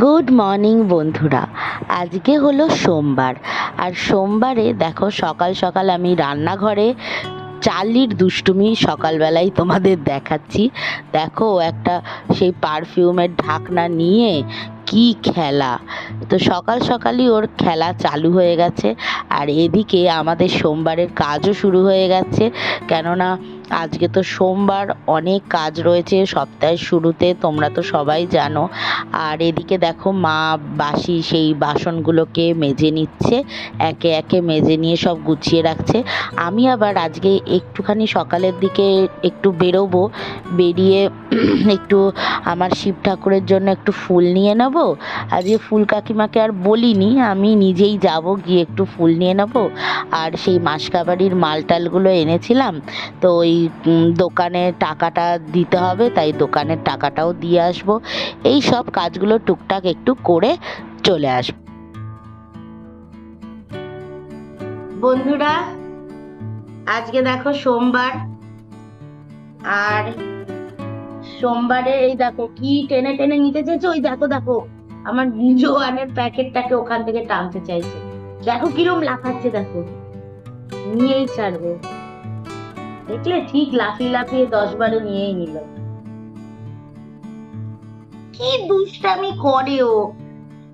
Good morning বন্ধুরা। আজকে হলো সোমবার। আর সোমবারে দেখো, সকাল সকাল আমি রান্নাঘরে চার্লির দুষ্টুমি সকালবেলায় তোমাদের দেখাচ্ছি। দেখো, একটা সেই পারফিউমের ঢাকনা নিয়ে কি খেলা? তো সকাল সকালই ওর খেলা চালু হয়ে গেছে। আর এদিকে আমাদের সোমবারের কাজও শুরু হয়ে গেছে। কেননা আজকে তো সোমবার অনেক কাজ রয়েছে সপ্তাহের শুরুতে, তোমরা তো সবাই জানো। আর এদিকে দেখো মা বাসি সেই বাসনগুলোকে মেজে নিচ্ছে, একে একে মেজে নিয়ে সব গুছিয়ে রাখছে। আমি আবার আজকে একটুখানি সকালের দিকে একটু বেরোবো, বেরিয়ে একটু আমার শিব ঠাকুরের জন্য একটু ফুল নিয়ে নেব। আজকে ফুল কাকিমাকে আর বলিনি, আমি নিজেই যাব, গিয়ে একটু ফুল নিয়ে নেব। আর সেই মাসকাবাড়ির মাল টালগুলো এনেছিলাম, তো ওই দোকানে টাকাটা দিতে হবে, তাই দোকানের টাকাটাও দিয়ে আসব। এই সব কাজগুলো টুকটাক একটু করে চলে আসব বন্ধুরা, আজকে দেখো সোমবার, আর সোমবারে এই দেখো কি টেনে টেনে নিতে চাইছে ওই দেখো দেখো। আমার জোয়ানের প্যাকেটটাকে ওখান থেকে টানতে চাইছে। দেখো কিরম লাফাচ্ছে, দেখো। নিয়েই ছাড়বে। দেখলে ঠিক লাফিয়ে লাফিয়ে দশ বারে নিয়েই নিল। কি দুষ্টামি করে ও।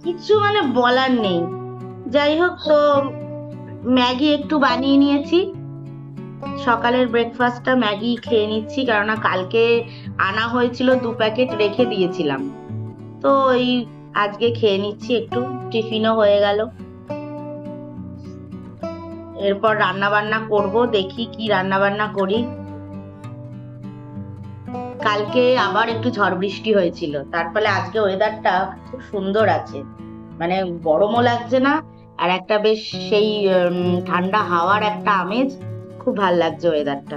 কিছু মানে বলার নেই। যাই হোক, তো ম্যাগি একটু বানিয়ে নিয়েছি। সকালের ব্রেকফাস্টটা ম্যাগি খেয়ে নিচ্ছি, কেননা কালকে আনা হয়েছিল দু প্যাকেট রেখে দিয়েছিলাম। তো এই আজকে খেয়ে নিচ্ছি, একটু টিফিনও হয়ে গেল। এরপর রান্না বান্না করব, দেখি কি রান্না বান্না করি। কালকে আবার একটু ঝড় বৃষ্টি হয়েছিল, তার ফলে আজকে ওয়েদারটা খুব সুন্দর আছে। মানে গরমও লাগছে না, আর একটা বেশ সেই ঠান্ডা হাওয়ার একটা আমেজ। খুব ভালো লাগছে ওয়েদারটা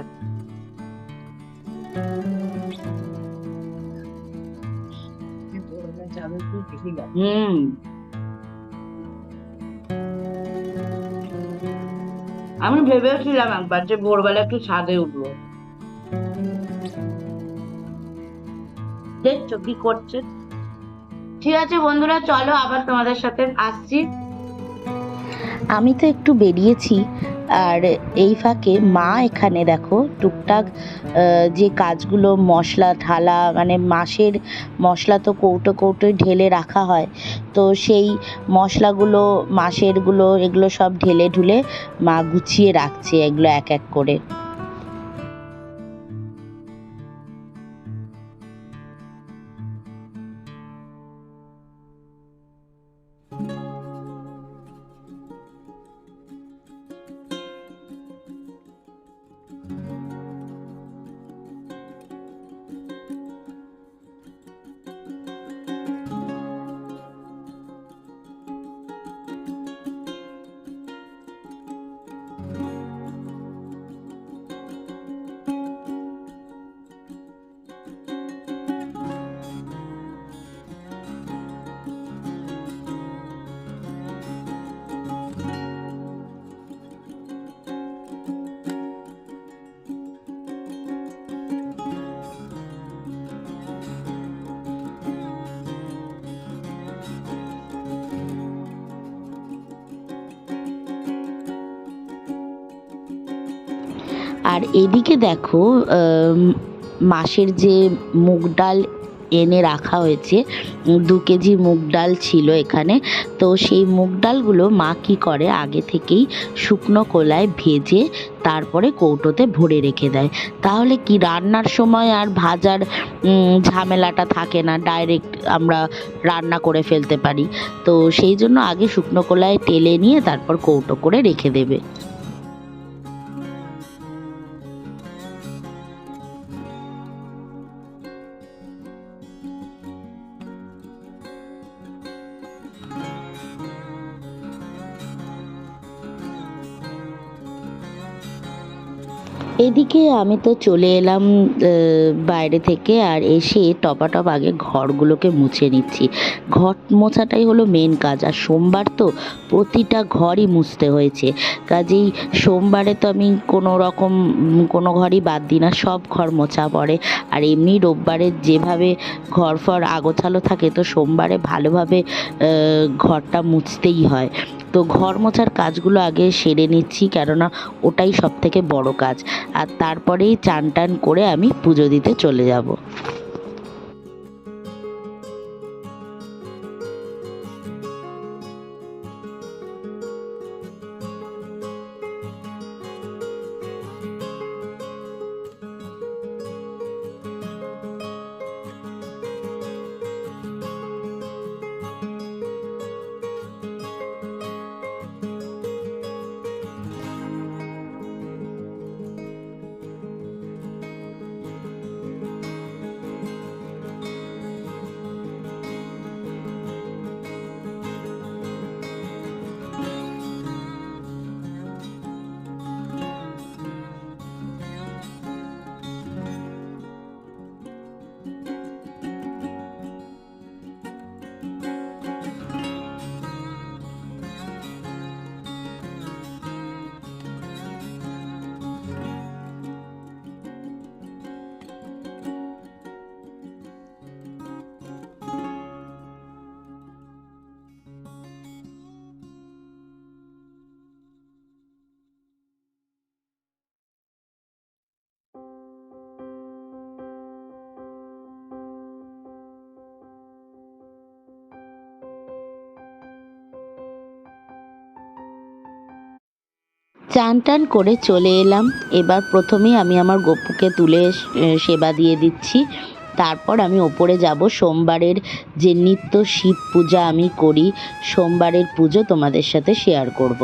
হুম। আমি ভেবেছিলাম একবার যে ভোরবেলা একটু ছাদে উঠবো। দেখছ কি করছে? ঠিক আছে বন্ধুরা, চলো আবার তোমাদের সাথে আসছি। আমি তো একটু বেরিয়েছি আর এই ফাঁকে মা এখানে দেখো টুকটাক যে কাজগুলো মশলা ঢালা মানে মাসের মশলা তো কৌটো কৌটো ঢেলে রাখা হয়, তো সেই মশলাগুলো, মাসেরগুলো, এগুলো সব ঢেলে ঢুলে মা গুছিয়ে রাখছে এগুলো এক এক করে। এদিকে দেখো মাসের যে মুগ ডাল এনে রাখা হয়েছে, দু কেজি মুগ ডাল ছিল এখানে, তো সেই মুগ ডালগুলো মা কী করে? আগে থেকেই শুকনো কলায় ভেজে তারপরে কৌটোতে ভরে রেখে দেয়। তাহলে কি রান্নার সময় আর ভাজার ঝামেলাটা থাকে না ডাইরেক্ট আমরা রান্না করে ফেলতে পারি। তো সেই জন্য আগে শুকনো কলায় টেলে নিয়ে তারপর কৌটো করে রেখে দেবে। এদিকে আমি তো চলে এলাম বাইরে থেকে আর এসে টপাটপ আগে ঘরগুলোকে মুছে নিচ্ছি। ঘর মোছাটাই হলো মেন কাজ, আর সোমবার তো প্রতিটা ঘরই মুছতে হয়েছে। কাজেই সোমবারে তো আমি কোনো রকম, কোনো ঘরই বাদ দিই না, সব ঘর মোছা পড়ে। আর এমনি রোববারে যেভাবে ঘর ফর আগোছালো থাকে, তো সোমবারে ভালোভাবে ঘরটা মুছতেই হয়। তো ঘর মোছার কাজগুলো আগে সেরে নিচ্ছি, কেননা ওটাই সব থেকে বড় কাজ। আর তারপরেই চান টান করে আমি পুজো দিতে চলে যাব। চান টান করে চলে এলাম। এবার প্রথমেই আমি আমার গপুকে তুলে সেবা দিয়ে দিচ্ছি। তারপর আমি ওপরে যাব। সোমবারের যে নিত্য শিব পূজা আমি করি, সোমবারের পুজো তোমাদের সাথে শেয়ার করব।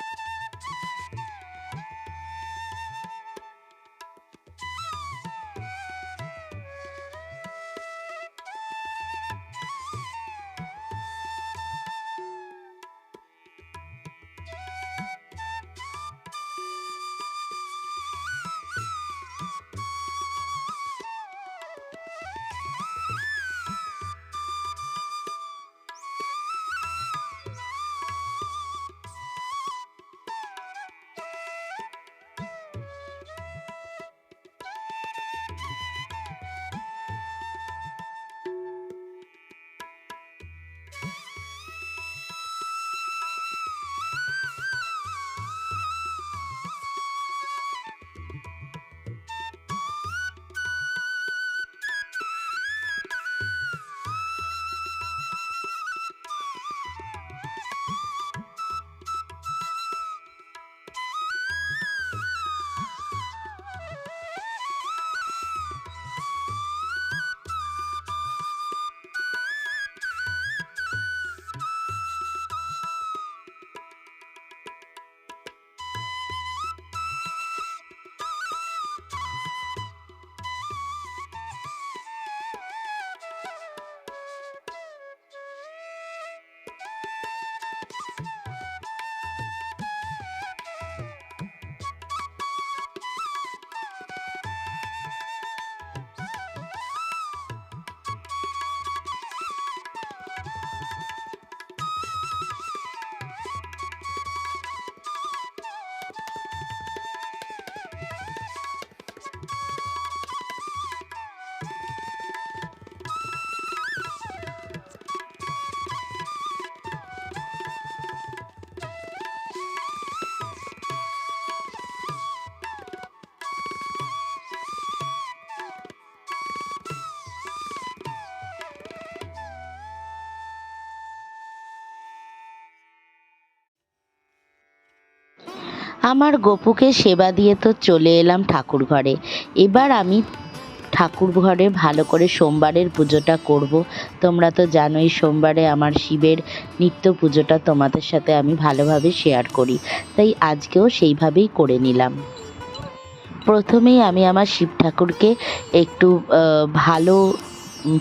you আমার গপুকে সেবা দিয়ে তো চলে এলাম ঠাকুর ঘরে। এবার আমি ঠাকুর ঘরে ভালো করে সোমবারের পুজোটা করব। তোমরা তো জানোই সোমবারে আমার শিবের নিত্য পুজোটা তোমাদের সাথে আমি ভালোভাবে শেয়ার করি। তাই আজকেও সেইভাবেই করে নিলাম। প্রথমেই আমি আমার শিব ঠাকুরকে একটু ভালো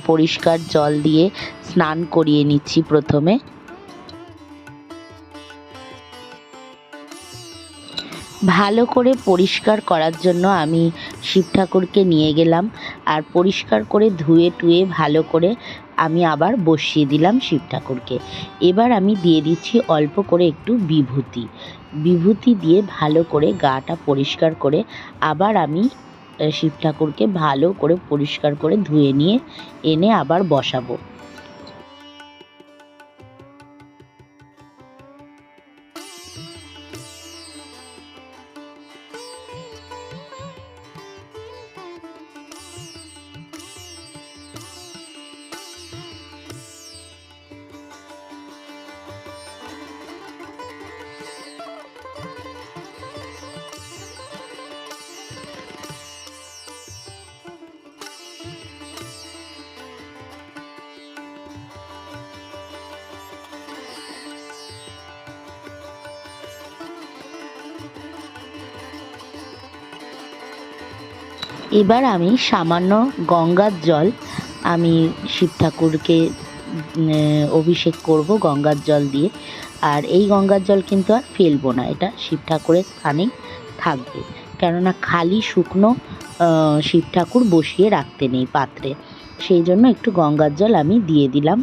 পরিষ্কার জল দিয়ে স্নান করিয়ে নিচ্ছি প্রথমে। ভালো করে পরিষ্কার করার জন্য আমি শিব ঠাকুরকে নিয়ে গেলাম। আর পরিষ্কার করে ধুয়ে টুয়ে ভালো করে আমি আবার বসিয়ে দিলাম শিব ঠাকুরকে। এবার আমি দিয়ে দিচ্ছি অল্প করে একটু বিভূতি। বিভূতি দিয়ে ভালো করে গাটা পরিষ্কার করে আবার আমি শিব ঠাকুরকে ভালো করে পরিষ্কার করে ধুয়ে নিয়ে এনে আবার বসাবো। এবার আমি সামান্য গঙ্গার জল, আমি শিব ঠাকুরকে অভিষেক করব গঙ্গার জল দিয়ে। আর এই গঙ্গার জল কিন্তু আর ফেলব না, এটা শিব ঠাকুরের স্থানেই থাকবে। কেননা খালি শুকনো শিব ঠাকুর বসিয়ে রাখতে নেই পাত্রে। সেই জন্য একটু গঙ্গার জল আমি দিয়ে দিলাম।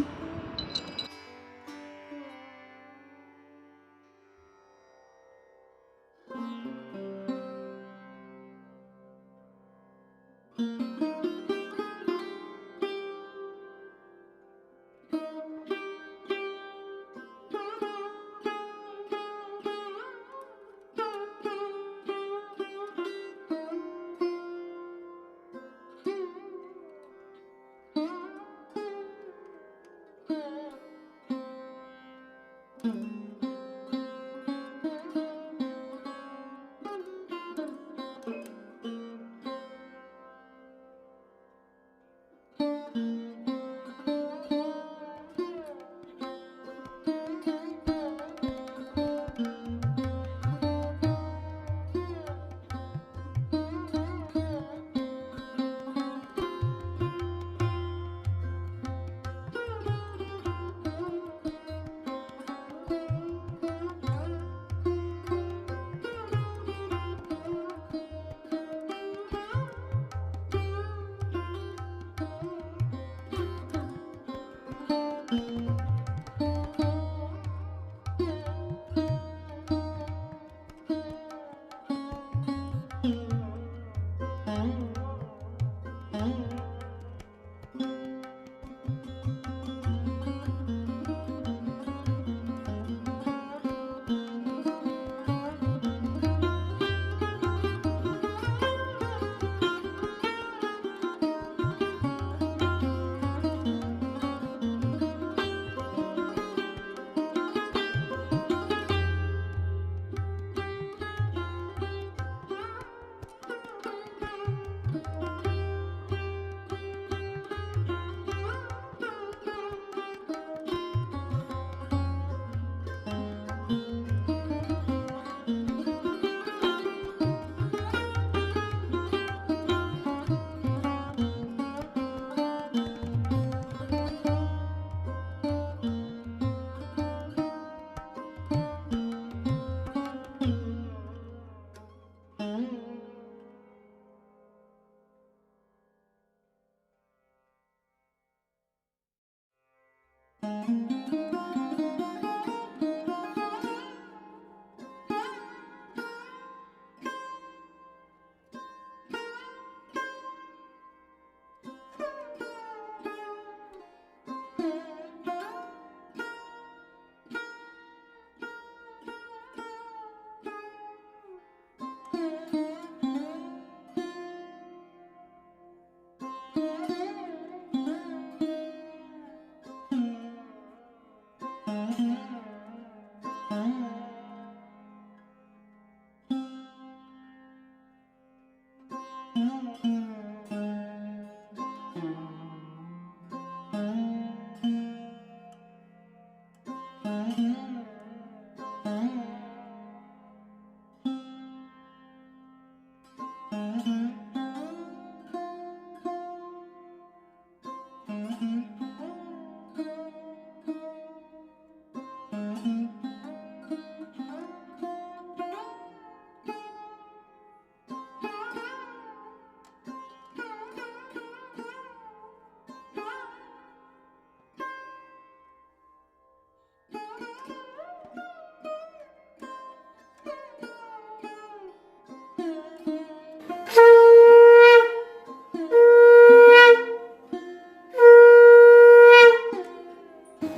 Música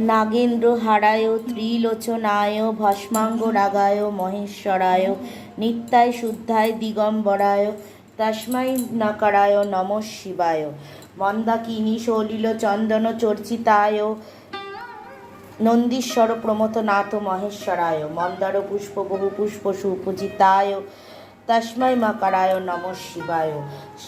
নাগেন্দ্র হারায়, ত্রিলোচনায়, ভস্মাঙ্গ রাগায়, মহেশ্বরায়, নিত্যায় শুদ্ধায়, দিগম্বরায় তস্মাই নাকারায়, নম শিবায়। মন্দাকিনী, সলিল, চন্দন, চর্চিতায়, নন্দীশ্বর প্রমথ নাথ মহেশ্বরায়। মন্দার পুষ্প, বহু পুষ্প, সুপূজিতায় তস্মৈ মকরায় নম শিবায়।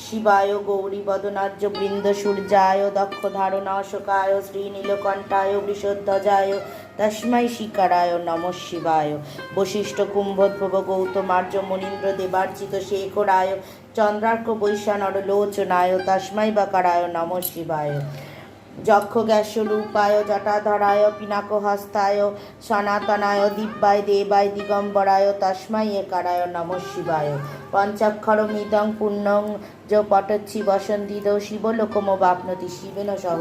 শিবায় গৌরী বদনার্য বৃন্দ সূর্যায় দক্ষ ধারণাশকায় শ্রীনীলকণ্ঠায়, বৃষধ্বজায়, তস্মৈ শিকারায় নম শিবায়। বশিষ্ঠ কুম্ভোদ্ভব গৌতমার্য, মনীন্দ্র দেবার্চিত শেখরায়, চন্দ্রার্ক বৈশানর লোচনায়, তস্মৈ বকরায় নম শিবায়। যক্ষ গ্যাসরূপায় জটাধরায়, পিনাকহস্তায়, সনাতনায়, দিব্যায়, দেবায়, দিগম্বরায় তস্মাই একারায়, নম শিবায়। পঞ্চাক্ষরমিদং পুণ্যং, যো পটচ্ছি বসন্তিদ, শিবলোকম বাপনতি, শিবেন সহ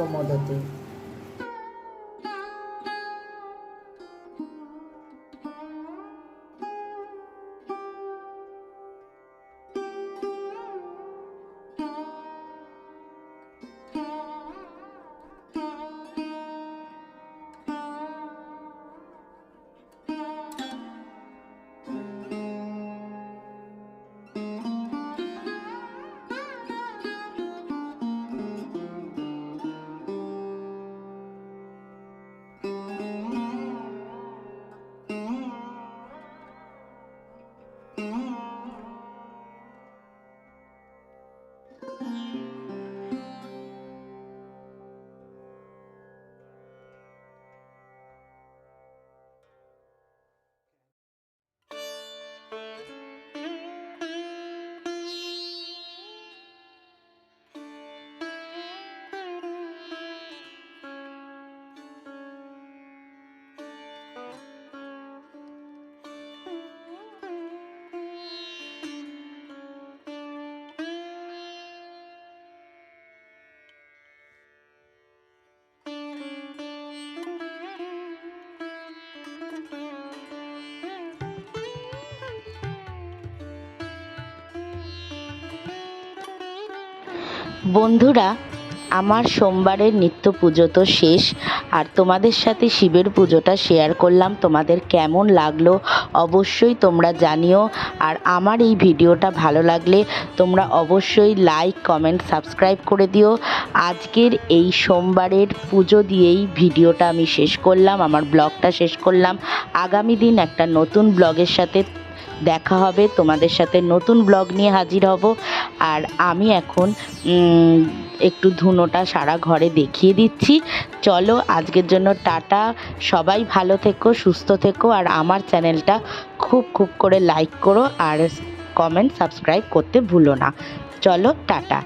বন্ধুরা, আমার সোমবারের নিত্য পুজো তো শেষ, আর তোমাদের সাথে শিবের পুজোটা শেয়ার করলাম। তোমাদের কেমন লাগল অবশ্যই তোমরা জানিও, আর আমার এই ভিডিওটা ভালো লাগলে তোমরা অবশ্যই লাইক কমেন্ট সাবস্ক্রাইব করে দিও। আজকের এই সোমবারের পুজো দিয়েই ভিডিওটা আমি শেষ করলাম, আমার ব্লগটা শেষ করলাম। আগামী দিন একটা নতুন ব্লগের সাথে দেখা হবে। তোমাদের সাথে নতুন ব্লগ নিয়ে হাজির হব। আর আমি এখন একটু ধুনোটা সারা ঘরে দেখিয়ে দিচ্ছি। চলো, আজকের জন্য টাটা। সবাই ভালো থেকো, সুস্থ থেকো। আর আমার চ্যানেলটা খুব খুব করে লাইক করো। আর কমেন্ট সাবস্ক্রাইব করতে ভুলো না। চলো, টাটা।